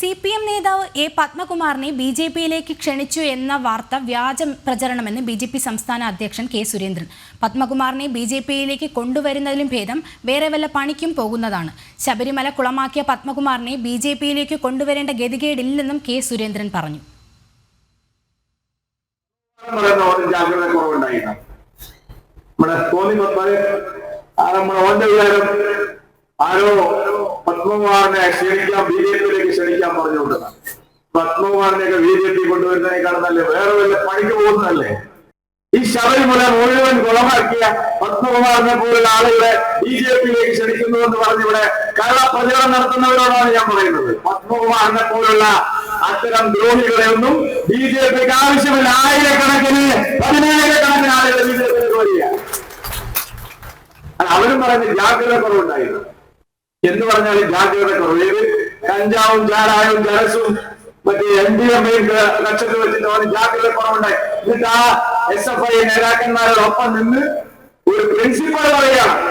C P M നേതാവ് A പത്മകുമാറിനെ B J പിയിലേക്ക് ക്ഷണിച്ചു എന്ന വാർത്ത വ്യാജ പ്രചരണമെന്ന് ബി ജെ പി സംസ്ഥാന അധ്യക്ഷൻ കെ സുരേന്ദ്രൻ. പത്മകുമാറിനെ ബി ജെ പിയിലേക്ക് കൊണ്ടുവരുന്നതിലും ഭേദം വേറെ വല്ല പണിക്കും പോകുന്നതാണ്. ശബരിമല കുളമാക്കിയ പത്മകുമാറിനെ ബി ജെ പിയിലേക്ക് കൊണ്ടുവരേണ്ട ഗതികേടില്ലെന്നും കെ സുരേന്ദ്രൻ പറഞ്ഞു. ആരോ പത്മകുമാറിനെ ക്ഷണിക്കാൻ ബി ജെ പിയിലേക്ക് ക്ഷണിക്കാൻ പറഞ്ഞുകൊണ്ട് പത്മകുമാറിനെയൊക്കെ ബി ജെ പി കൊണ്ടുവരുന്നതിനേക്കാൾ നല്ല വേറെ വല്ല പണിക്ക് പോകുന്നതല്ലേ? ഈ ശബരിമല മുഴുവൻ കുളമാക്കിയ പത്മകുമാറിനെ പോലുള്ള ആളുകളെ ബി ജെ പിയിലേക്ക് ക്ഷണിക്കുന്നു എന്ന് പറഞ്ഞിവിടെ കള്ളപ്രചരണം നടത്തുന്നവരോടാണ് ഞാൻ പറയുന്നത്. പത്മകുമാറിനെ പോലുള്ള അത്തരം ദ്രോഹികളെ ഒന്നും ബി ജെ പിക്ക് ആവശ്യമില്ല. ആയിരക്കണക്കിന് പതിനായിരക്കണക്കിന് ആളുകൾ ബി ജെ വരിക. അവരും പറഞ്ഞ് ജാഗ്രത കുറവുണ്ടായിരുന്നു. എന്ന് പറഞ്ഞാൽ ജാഗ്രത കുറവ്. ഏത് കഞ്ചാവും ചാരായും ജലസും മറ്റേ എം ഡി എം ലക്ഷത്തിൽ വെച്ചിട്ട് ജാഗ്രത കുറവുണ്ടായി. എന്നിട്ട് ആ എസ് എഫ് ഐ നേതാക്കന്മാരോടൊപ്പം നിന്ന് ഒരു പ്രിൻസിപ്പൾ പറയുകയാണ്.